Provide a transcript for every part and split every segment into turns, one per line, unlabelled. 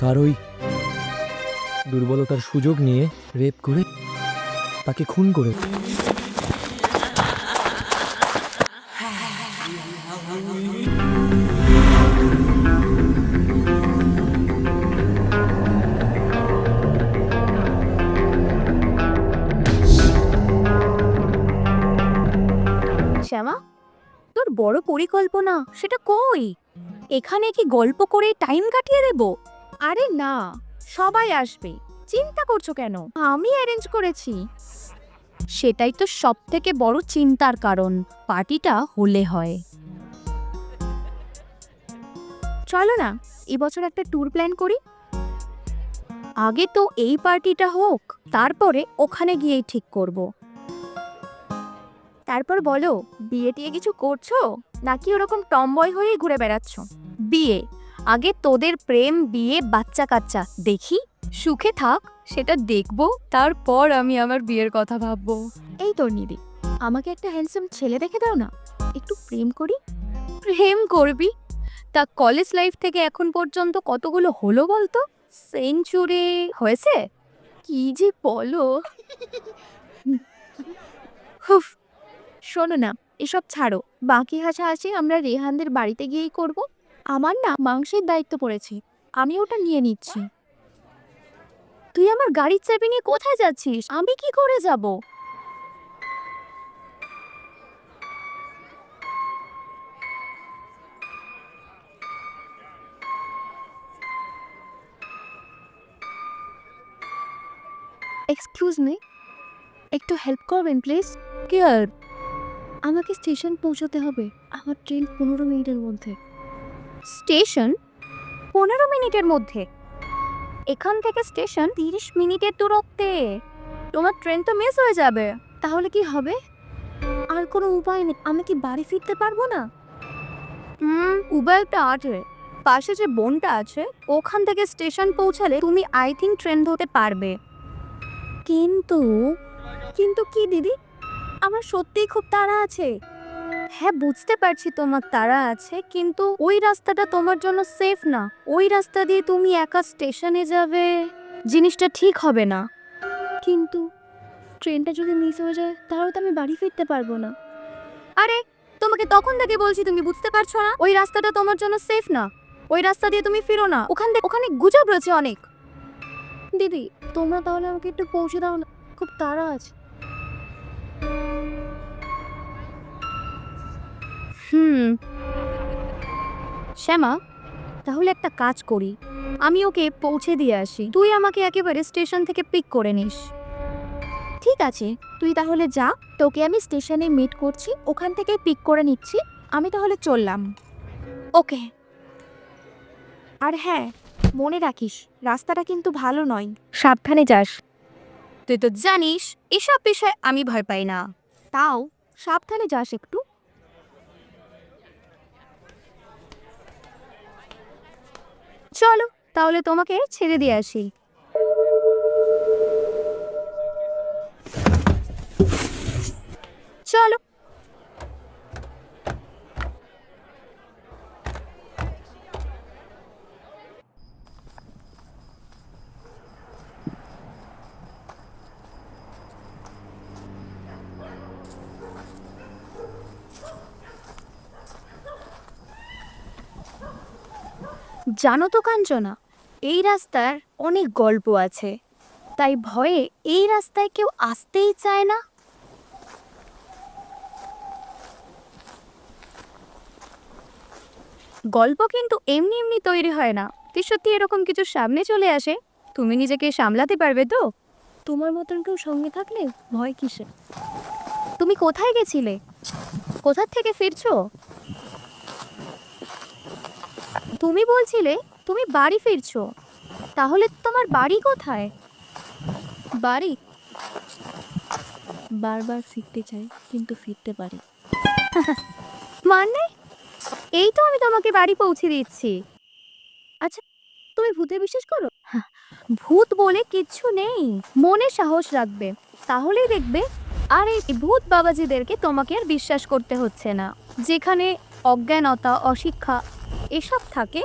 তার ওই দুর্বলতার সুযোগ নিয়ে রেপ করে তাকে খুন করে।
শ্যামা, তোর বড় পরিকল্পনা, সেটা কই? এখানে কি গল্প করে টাইম কাটিয়ে দেব? আরে না, সবাই আসবে। চিন্তা করছ কেন? আমি অ্যারেঞ্জ করেছি। সেটাই তো সব থেকে বড় চিন্তার কারণ, পার্টিটা হলে হয়। চলো না এবছর একটা ট্যুর প্ল্যান করি। আগে তো এই পার্টিটা হোক, তারপরে ওখানে গিয়েই ঠিক করব। তারপর বলো, বিয়ে টিয়ে কিছু করছ? নাকি ওরকম টমবয় হয়ে ঘুরে বেড়াচ্ছ? বিয়ে। আগে তোদের প্রেম বিয়ে বাচ্চা কাচ্চা দেখি? সুখে থাক সেটা দেখব তারপর আমি আমার বিয়ের কথা ভাববো। এই তোর নিদি আমাকে একটা হ্যান্ডসাম ছেলে দেখে দাও না। একটু প্রেম করি? প্রেম করবি? তা কলেজ লাইফ থেকে এখন পর্যন্ত কতগুলো হলো বলতো? সেঞ্চুরি হয়েছে? কি যে বলো? হুফ শোনো না এসব ছাড়ো। বাকি হাসাহাসি আমরা রেহানদের বাড়িতে গিয়েই করব। আমার না মাংসের দায়িত্ব পড়েছে। আমি ওটা নিয়ে নিচ্ছি। তুই আমার গাড়ির চাবি নিয়ে কোথায় যাচ্ছিস? আমি কি করে যাব? এক্সকিউজ মি একটু হেল্প করবেন প্লিজ কেয়ার আমাকে স্টেশন পৌঁছতে হবে। আমার ট্রেন পনেরো মিনিটের মধ্যে। স্টেশন পনেরো মিনিটের মধ্যে। এখান থেকে স্টেশন তিরিশ মিনিটের দূরত্বে। তোমার ট্রেন তো মিস হয়ে যাবে। তাহলে কি হবে? আর কোনো উপায় নেই। আমি কি বাড়ি ফিরতে পারব না? হুম উপায়টা আছে পাশে যে বোনটা আছে, ওখান থেকে স্টেশন পৌঁছালে তুমি আই থিঙ্ক ট্রেন ধরতে পারবে। কিন্তু কিন্তু কি দিদি? আমার সত্যিই খুব তাড়া আছে। হ্যাঁ বুঝতে পারছি তোমার তাড়া আছে, কিন্তু ওই রাস্তাটা তোমার জন্য সেফ না। ওই রাস্তা দিয়ে তুমি একা স্টেশনে যাবে, জিনিসটা ঠিক হবে না। কিন্তু ট্রেনটা যদি মিস হয়ে যায়, তাহলে তো আমি বাড়ি ফিরতে পারব না। আরে, তোমাকে তখন থেকে বলছি তুমি, বুঝতে পারছ না? ওই রাস্তাটা তোমার জন্য সেফ না। ওই রাস্তা দিয়ে তুমি ফিরো না। ওখান থেকে ওখানে গুজব রয়েছে অনেক। দিদি, তোমরা তাহলে আমাকে একটু পৌঁছে দাও না। খুব তাড়া আছে। হুম। শ্যামা, তাহলে একটা কাজ করি। আমি ওকে পৌঁছে দিয়ে আসি। তুই আমাকে একেবারে স্টেশন থেকে পিক করে নিস। ঠিক আছে, তুই তাহলে যা। তোকে আমি স্টেশনে মিট করছি, ওখান থেকে পিক করে নিচ্ছি। আমি তাহলে চললাম। ওকে। আর হ্যাঁ মনে রাখিস, রাস্তাটা কিন্তু ভালো নয়। সাবধানে যাস। তুই তো জানিস, এসব বিষয়ে আমি ভয় পাই না। তাও, সাবধানে যাস একটু। চলো তাহলে তোমাকে ছেড়ে দিয়ে আসি। জানো তো কাঞ্চনা এই রাস্তার অনেক গল্প আছে। তাই ভয়ে এই রাস্তায় কেউ আসতেই চায় না। গল্প কিন্তু এমনি এমনি তৈরি হয় না। তুই সত্যি এরকম কিছু সামনে চলে আসে? তুমি নিজেকে সামলাতে পারবে তো? তোমার মতন কেউ সঙ্গে থাকলে ভয় কিসে তুমি কোথায় গেছিলে? কোথার থেকে ফিরছো? তুমি বলছিলে তুমি বাড়ি ফিরছো। তাহলে তোমার বাড়ি কোথায়? বাড়ি? বারবার ফিরতে চাই কিন্তু ফিরতে পারি। মানে? এই তো আমি তোমাকে বাড়ি পৌঁছে দিচ্ছি। আচ্ছা তুমি ভূতে বিশ্বাস করো? হ্যাঁ, ভূত বলে কিচ্ছু নেই মনে সাহস রাখবে। তাহলেই দেখবে আর এই ভূত বাবাজিদেরকে তোমাকে আর বিশ্বাস করতে হচ্ছে না। যেখানে অজ্ঞানতা অশিক্ষা এসব থাকে,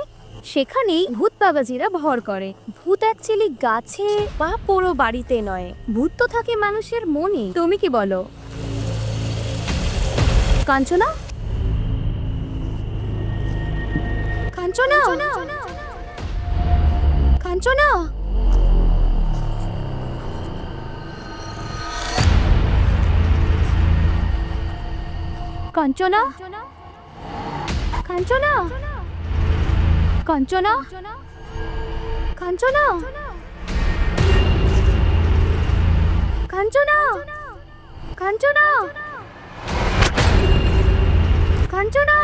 সেখানেই ভূত বাবাজিরা ভর করে। ভূত অ্যাকচুয়ালি গাছে বা পুরো বাড়িতে নয়। ভূত তো থাকে মানুষের মনে। তুমি কি বলো? কাঞ্চনা? কাঞ্চনা? কাঞ্চনা? কাঞ্চনা? কাঞ্চনা? কাঞ্চনা কাঞ্চনা কাঞ্চনা কাঞ্চনা কাঞ্চনা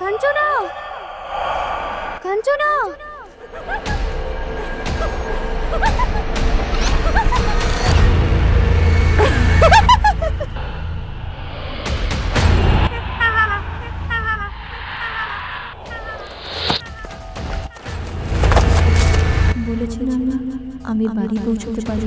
কাঞ্চনা কাঞ্চনা
বাড়ি পৌঁছতে পারি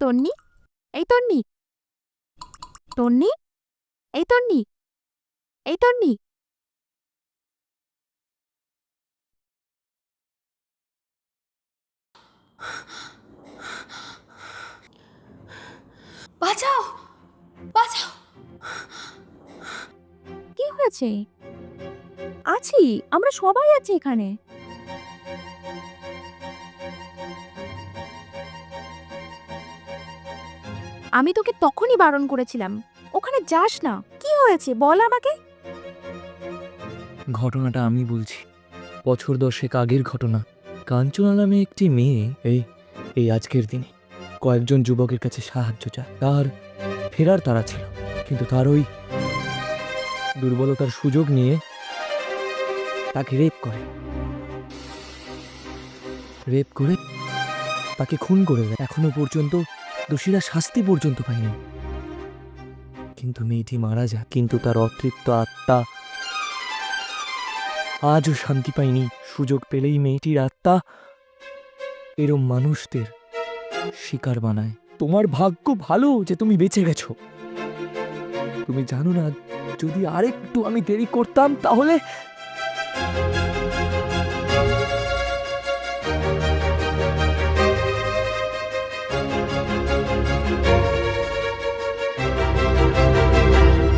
তন্নি এই তন্নি তন্নি এই তন্নি এই তন্নি
বাঁচাও বাঁচাও।
কি হয়েছে? আছি আমরা সবাই আছি এখানে। আমি তোকে তখনই বারণ করেছিলাম। ওখানে যাস না। কি হয়েছে? বল আমাকে।
ঘটনাটা আমি বলছি। বছর দশেক আগের ঘটনা। কাঞ্চনা নামে একটি মেয়ে এই এই আজকের দিনে। কয়েকজন যুবকের কাছে সাহায্য চায়। তার ফেরার তারা ছিল, কিন্তু তার ওই দুর্বলতার সুযোগ নিয়ে তাকে রেপ করে। রেপ করে তাকে খুন করে দেয়। এখনও পর্যন্ত দোষীরা শাস্তি পর্যন্ত পায়নি। কিন্তু মেয়েটি মারা যায়, কিন্তু তার অতৃপ্ত আত্মা আজও শান্তি পায়নি। সুযোগ পেলেই মেয়েটির আত্মা এরম মানুষদের শিকার বানায়। তোমার ভাগ্য ভালো যে তুমি বেঁচে গেছো। তুমি জানো না, যদি আরেকটু আমি দেরি করতাম, তাহলে